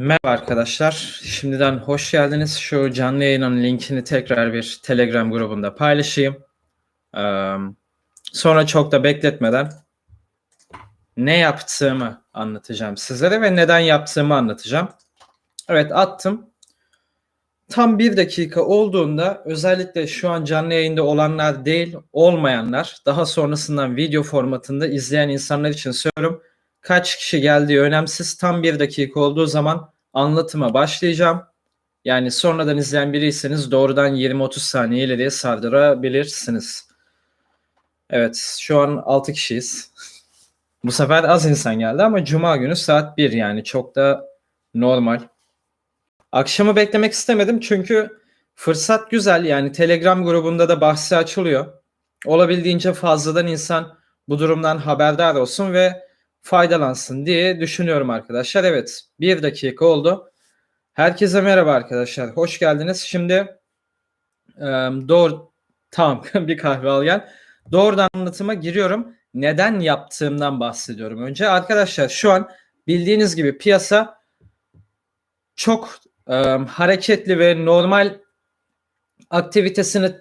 Merhaba arkadaşlar. Şimdiden hoş geldiniz. Şu canlı yayının linkini tekrar bir Telegram grubunda paylaşayım. Ee, sonra çok da bekletmeden ne yaptığımı anlatacağım sizlere ve neden yaptığımı anlatacağım. Evet attım. Tam bir dakika olduğunda özellikle şu an canlı yayında olanlar değil olmayanlar daha sonrasından video formatında izleyen insanlar için söylüyorum kaç kişi geldiği önemsiz. Tam bir dakika olduğu zaman anlatıma başlayacağım. Yani sonradan izleyen biriyseniz doğrudan 20-30 saniye ileriye sardırabilirsiniz. Evet şu an 6 kişiyiz. Bu sefer az insan geldi ama cuma günü saat 1 yani çok da normal. Akşamı beklemek istemedim çünkü fırsat güzel yani Telegram grubunda da bahsi açılıyor. Olabildiğince fazladan insan bu durumdan haberdar olsun ve faydalansın diye düşünüyorum arkadaşlar. Evet bir dakika oldu. Herkese merhaba arkadaşlar. Hoş geldiniz. Şimdi e, doğru tamam bir kahve al gel. Doğrudan anlatıma giriyorum. Neden yaptığımdan bahsediyorum. Önce arkadaşlar şu an bildiğiniz gibi piyasa çok e, hareketli ve normal aktivitesini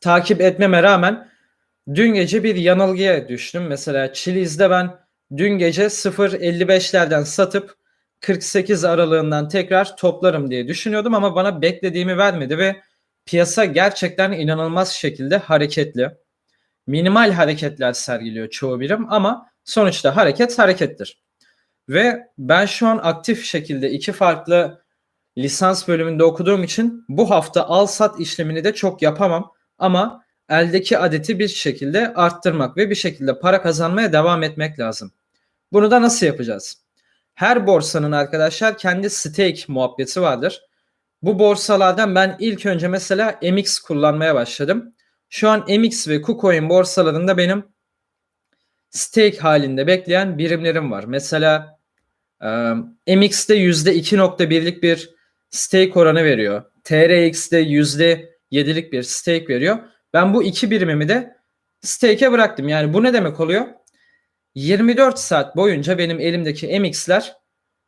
takip etmeme rağmen dün gece bir yanılgıya düştüm. Mesela Chili's'de ben dün gece 0.55'lerden satıp 48 aralığından tekrar toplarım diye düşünüyordum ama bana beklediğimi vermedi ve piyasa gerçekten inanılmaz şekilde hareketli. Minimal hareketler sergiliyor çoğu birim ama sonuçta hareket harekettir. Ve ben şu an aktif şekilde iki farklı lisans bölümünde okuduğum için bu hafta al sat işlemini de çok yapamam ama eldeki adeti bir şekilde arttırmak ve bir şekilde para kazanmaya devam etmek lazım. Bunu da nasıl yapacağız? Her borsanın arkadaşlar kendi stake muhabbeti vardır. Bu borsalardan ben ilk önce mesela MX kullanmaya başladım. Şu an MX ve KuCoin borsalarında benim stake halinde bekleyen birimlerim var. Mesela e, MX'de %2.1'lik bir stake oranı veriyor. TRX'de %7'lik bir stake veriyor. Ben bu iki birimimi de stake'e bıraktım. Yani bu ne demek oluyor? 24 saat boyunca benim elimdeki MX'ler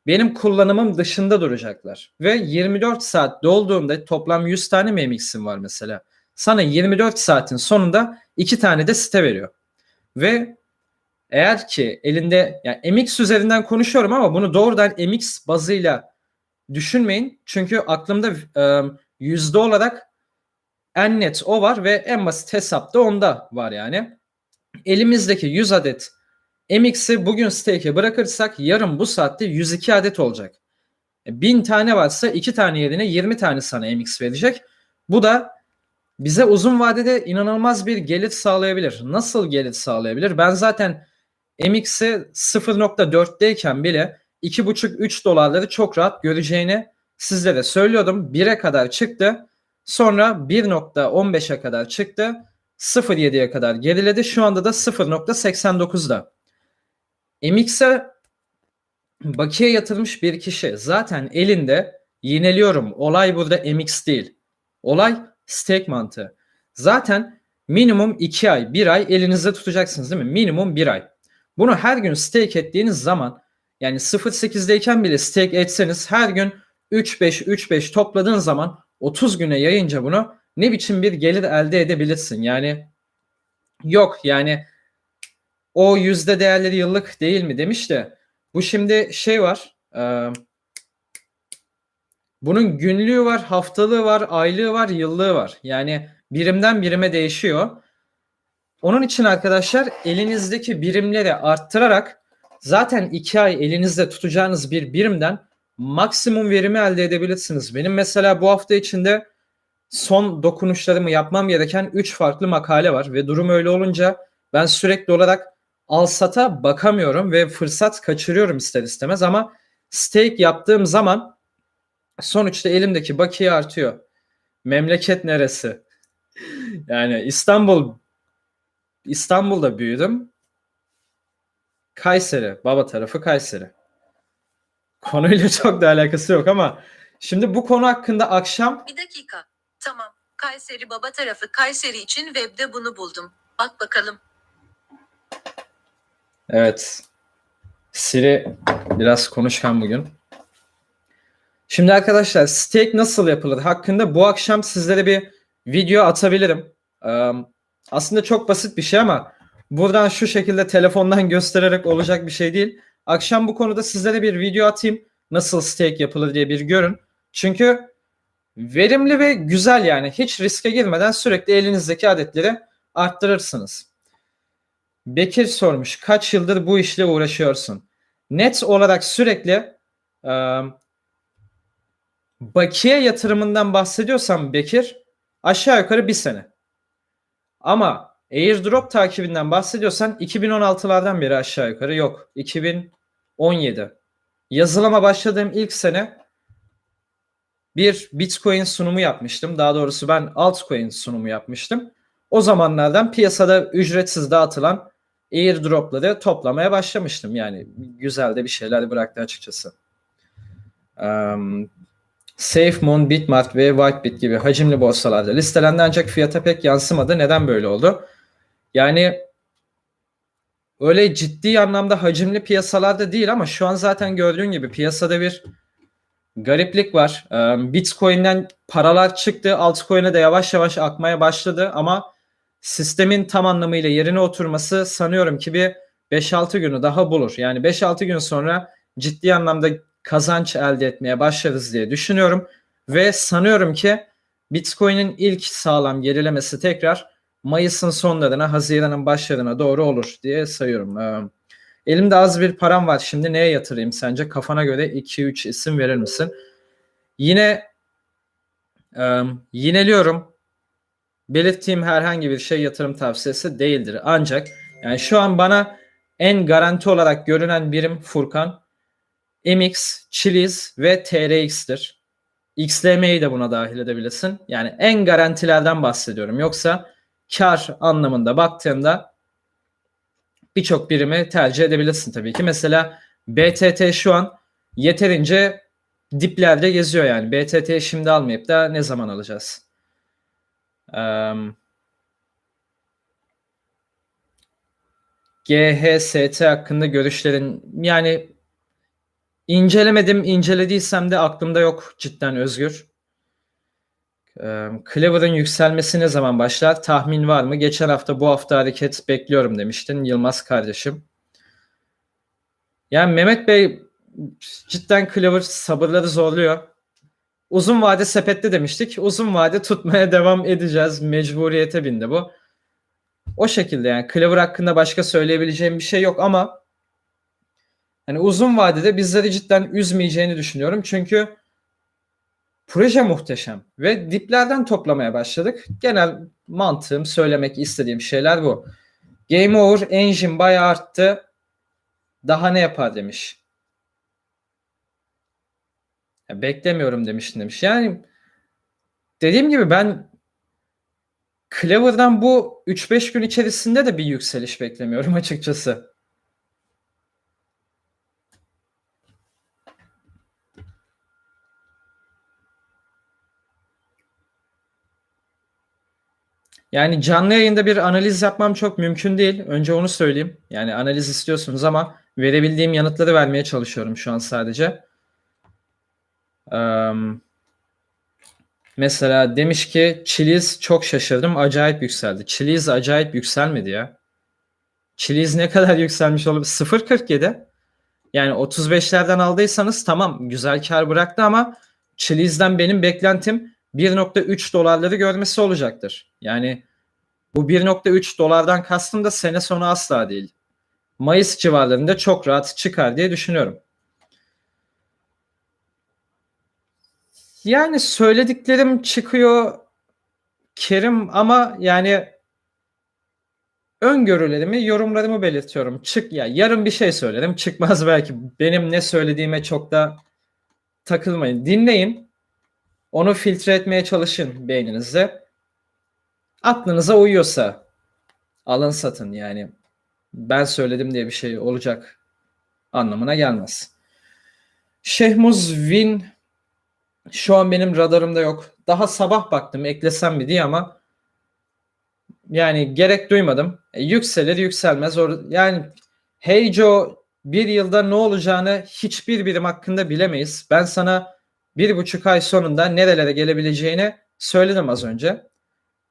benim kullanımım dışında duracaklar. Ve 24 saat dolduğunda toplam 100 tane mi MX'im var mesela. Sana 24 saatin sonunda 2 tane de site veriyor. Ve eğer ki elinde yani MX üzerinden konuşuyorum ama bunu doğrudan MX bazıyla düşünmeyin. Çünkü aklımda e, yüzde olarak en net o var ve en basit hesapta onda var yani. Elimizdeki 100 adet MX'i bugün stake'e bırakırsak yarın bu saatte 102 adet olacak. 1000 e, tane varsa 2 tane yerine 20 tane sana MX verecek. Bu da bize uzun vadede inanılmaz bir gelir sağlayabilir. Nasıl gelir sağlayabilir? Ben zaten MX'i 0.4'teyken bile 2.5-3 dolarları çok rahat göreceğini sizlere söylüyordum. 1'e kadar çıktı. Sonra 1.15'e kadar çıktı. 0.7'ye kadar geriledi. Şu anda da 0.89'da. MX'e bakiye yatırmış bir kişi zaten elinde yineliyorum. Olay burada MX değil. Olay stake mantığı. Zaten minimum 2 ay, 1 ay elinizde tutacaksınız değil mi? Minimum 1 ay. Bunu her gün stake ettiğiniz zaman yani 0.8'deyken bile stake etseniz her gün 3-5 3-5 topladığın zaman 30 güne yayınca bunu ne biçim bir gelir elde edebilirsin. Yani yok yani o yüzde değerleri yıllık değil mi demiş de bu şimdi şey var e, bunun günlüğü var, haftalığı var, aylığı var, yıllığı var. Yani birimden birime değişiyor. Onun için arkadaşlar elinizdeki birimleri arttırarak zaten iki ay elinizde tutacağınız bir birimden maksimum verimi elde edebilirsiniz. Benim mesela bu hafta içinde son dokunuşlarımı yapmam gereken 3 farklı makale var ve durum öyle olunca ben sürekli olarak al sata bakamıyorum ve fırsat kaçırıyorum ister istemez ama stake yaptığım zaman sonuçta elimdeki bakiye artıyor. Memleket neresi? yani İstanbul İstanbul'da büyüdüm. Kayseri, baba tarafı Kayseri. Konuyla çok da alakası yok ama şimdi bu konu hakkında akşam Bir dakika. Tamam. Kayseri baba tarafı Kayseri için webde bunu buldum. Bak bakalım. Evet. Siri biraz konuşkan bugün. Şimdi arkadaşlar stake nasıl yapılır hakkında bu akşam sizlere bir video atabilirim. Aslında çok basit bir şey ama buradan şu şekilde telefondan göstererek olacak bir şey değil. Akşam bu konuda sizlere bir video atayım. Nasıl stake yapılır diye bir görün. Çünkü verimli ve güzel yani. Hiç riske girmeden sürekli elinizdeki adetleri arttırırsınız. Bekir sormuş. Kaç yıldır bu işle uğraşıyorsun? Net olarak sürekli e, bakiye yatırımından bahsediyorsam Bekir aşağı yukarı bir sene. Ama airdrop takibinden bahsediyorsan 2016'lardan beri aşağı yukarı yok. 2017. Yazılıma başladığım ilk sene bir Bitcoin sunumu yapmıştım. Daha doğrusu ben altcoin sunumu yapmıştım. O zamanlardan piyasada ücretsiz dağıtılan airdropları toplamaya başlamıştım. Yani güzel de bir şeyler bıraktı açıkçası. Um, SafeMoon, Bitmart ve Whitebit gibi hacimli borsalarda listelendi ancak fiyata pek yansımadı. Neden böyle oldu? Yani öyle ciddi anlamda hacimli piyasalarda değil ama şu an zaten gördüğün gibi piyasada bir gariplik var. Bitcoin'den paralar çıktı. Altcoin'e de yavaş yavaş akmaya başladı ama sistemin tam anlamıyla yerine oturması sanıyorum ki bir 5-6 günü daha bulur. Yani 5-6 gün sonra ciddi anlamda kazanç elde etmeye başlarız diye düşünüyorum. Ve sanıyorum ki Bitcoin'in ilk sağlam gerilemesi tekrar Mayıs'ın sonlarına, Haziran'ın başlarına doğru olur diye sayıyorum. Ee, elimde az bir param var. Şimdi neye yatırayım sence? Kafana göre 2-3 isim verir misin? Yine e, yineliyorum. Belirttiğim herhangi bir şey yatırım tavsiyesi değildir. Ancak yani şu an bana en garanti olarak görünen birim Furkan. MX, Chiliz ve TRX'tir. XLM'yi de buna dahil edebilirsin. Yani en garantilerden bahsediyorum. Yoksa kar anlamında baktığında birçok birimi tercih edebilirsin tabii ki. Mesela BTT şu an yeterince diplerde geziyor yani. BTT'yi şimdi almayıp da ne zaman alacağız? Um, GHST hakkında görüşlerin yani incelemedim incelediysem de aklımda yok cidden Özgür. Ee, Clever'ın yükselmesi ne zaman başlar? Tahmin var mı? Geçen hafta bu hafta hareket bekliyorum demiştin Yılmaz kardeşim. Yani Mehmet Bey cidden Clever sabırları zorluyor. Uzun vade sepette demiştik. Uzun vade tutmaya devam edeceğiz. Mecburiyete bindi bu. O şekilde yani Clever hakkında başka söyleyebileceğim bir şey yok ama hani uzun vadede bizleri cidden üzmeyeceğini düşünüyorum. Çünkü proje muhteşem ve diplerden toplamaya başladık. Genel mantığım söylemek istediğim şeyler bu. Game over engine bayağı arttı. Daha ne yapar demiş. Beklemiyorum demiştin demiş. Yani dediğim gibi ben Clever'dan bu 3-5 gün içerisinde de bir yükseliş beklemiyorum açıkçası. Yani canlı yayında bir analiz yapmam çok mümkün değil. Önce onu söyleyeyim. Yani analiz istiyorsunuz ama verebildiğim yanıtları vermeye çalışıyorum şu an sadece. Mesela demiş ki Chiliz çok şaşırdım. Acayip yükseldi. Chiliz acayip yükselmedi ya. Chiliz ne kadar yükselmiş olabilir? 0.47. Yani 35'lerden aldıysanız tamam güzel kar bıraktı ama Chiliz'den benim beklentim 1.3 dolarları görmesi olacaktır. Yani bu 1.3 dolardan kastım da sene sonu asla değil. Mayıs civarlarında çok rahat çıkar diye düşünüyorum. Yani söylediklerim çıkıyor Kerim ama yani öngörülerimi, yorumlarımı belirtiyorum. Çık ya yarın bir şey söylerim. Çıkmaz belki. Benim ne söylediğime çok da takılmayın. Dinleyin. Onu filtre etmeye çalışın beyninizde. Aklınıza uyuyorsa alın satın yani. Ben söyledim diye bir şey olacak anlamına gelmez. Şehmuz Win şu an benim radarımda yok. Daha sabah baktım eklesem mi diye ama yani gerek duymadım. E, yükselir yükselmez. Or yani Heijo bir yılda ne olacağını hiçbir birim hakkında bilemeyiz. Ben sana bir buçuk ay sonunda nerelere gelebileceğini söyledim az önce.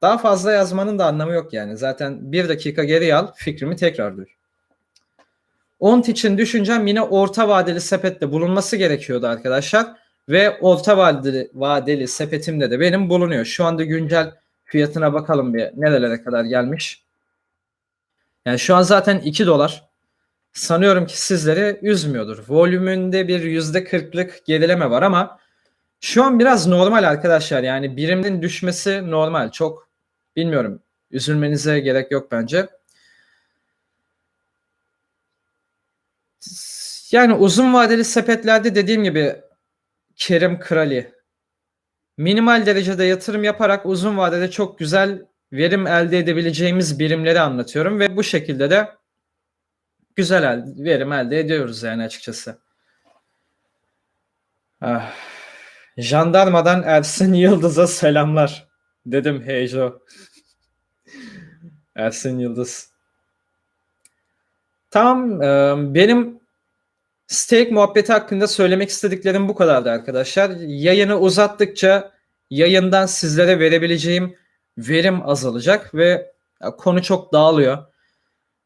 Daha fazla yazmanın da anlamı yok yani. Zaten bir dakika geri al fikrimi tekrar duy. ONT için düşüncem yine orta vadeli sepette bulunması gerekiyordu arkadaşlar. Ve orta vadeli, vadeli sepetimde de benim bulunuyor. Şu anda güncel fiyatına bakalım bir nerelere kadar gelmiş. Yani şu an zaten 2 dolar. Sanıyorum ki sizleri üzmüyordur. Volümünde bir %40'lık gerileme var ama şu an biraz normal arkadaşlar. Yani birimin düşmesi normal. Çok bilmiyorum. Üzülmenize gerek yok bence. Yani uzun vadeli sepetlerde dediğim gibi Kerim Krali minimal derecede yatırım yaparak uzun vadede çok güzel verim elde edebileceğimiz birimleri anlatıyorum ve bu şekilde de güzel el- verim elde ediyoruz yani açıkçası. Ah. Jandarmadan Ersin Yıldız'a selamlar dedim Heyeco. Ersin Yıldız. Tamam, e, benim stake muhabbeti hakkında söylemek istediklerim bu kadardı arkadaşlar. Yayını uzattıkça yayından sizlere verebileceğim verim azalacak ve konu çok dağılıyor.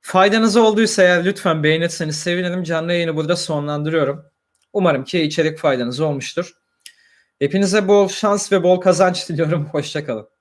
Faydanız olduysa eğer lütfen beğenirseniz sevinirim. Canlı yayını burada sonlandırıyorum. Umarım ki içerik faydanız olmuştur. Hepinize bol şans ve bol kazanç diliyorum. Hoşçakalın.